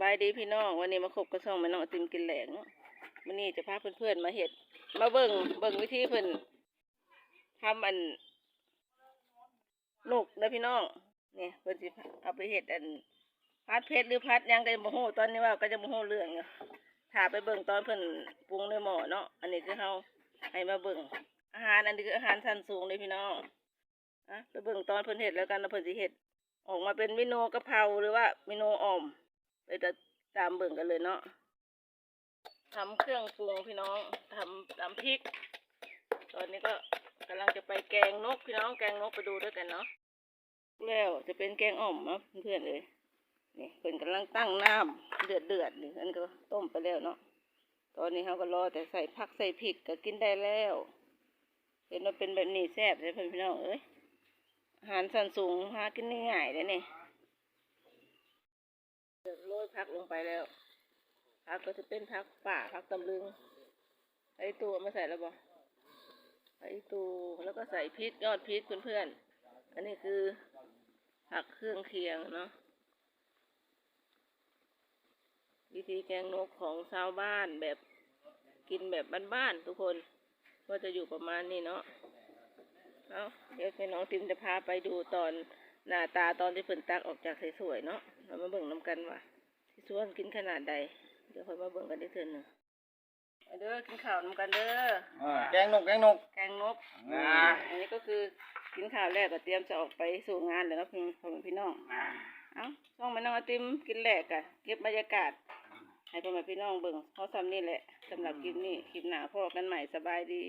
บายดีพี่น้องวันนี้มาคบกระซ่องม่น้องติมกินแหลงวันนี้จะพาเพื่อนๆมาเห็ด มาเบิ่งเบิ่งวิธีเพิ่อนทำอันนกนะพี่น้องเนี่ยเพิ่อนสิเอาไปเห็ดอันพัดเพชรหรือพัดยังก็ยังบ่ฮู้ตอนนี้ว่าก็จะบ่ฮู้เรื่องอยู่ถ้าไปเบิ่งตอนเพิ่อนปรุงในหม้อเนาะอันนี้คือเฮาให้มาเบิ่งอาหารอันนี้คืออาหารชั้นสูงเลยพี่น้องอะไปเบิ่งตอนเพิ่อนเห็ดแล้วกันว่าเพิ่อนสิเห็ดออกมาเป็นเมนูกะเพราหรือว่าเมนูอ่อม ไปจะตามเบิ่งกันเลยเนาะทำเครื่องปรุงพี่น้องทำตำพริก ตอนนี้ก็กำลังจะไปแกงนกพี่น้องแกงนกไปดูด้วยกันเนาะแล้วจะเป็นแกงอ่อมนะเพื่อนๆเลยนี่เพิ่นกำลังตั้งน้ำเดือดเดือดนี่อันก็ต้มไปแล้วเนาะตอนนี้เขาก็รอแต่ใส่ผักใส่พริกก็กินได้แล้วเห็นว่าเป็นแบบนี้แซ่บเลยเพื่อนพี่น้องเอ้ยอาหารสันสูงหากินง่ายๆเลยนี่เดี๋ย โรยพักลงไปแล้วพักก็จะเป็นพักป่าพักตำลึงไอตัวมาใส่แล้วบ่ไอตูแล้วก็ใส่พริกยอดพริกเพื่อนๆอันนี้คือผักเครื่องเคียงเนาะวิธีแกงนกของชาวบ้านแบบกินแบบบ้านๆทุกคนก็จะอยู่ประมาณนี้เนาะเอาเดี๋ยวพี่น้องติมจะพาไปดูตอนหน้าตาตอนที่ฝนตักออกจากสวยๆเนาะเรามาเบิ่งน้ำกันว่า ที่สวนกินขนาดใด เดี๋ยวค่อยมาเบิ่งกันได้เทื่อหนึงเอาเด้อกินข้าวน้ำกันเด้ออ่าแกงนกแกงนก แกงนกอ่า อันนี้ก็คือกินข้าวแรกก็เตรียมจะออกไปสู่งานแล้วเนาะพี่พ่อแม่พี่น้อง เอ้าช่องแม่น้องไอติมกินแหลกอะเก็บบรรยากาศ ให้พ่อแม่พี่น้องเบิ่งเขาซ้ำนี่แหละสำหรับคลิปนี้คลิปหน้าพ่อกันใหม่สบายดี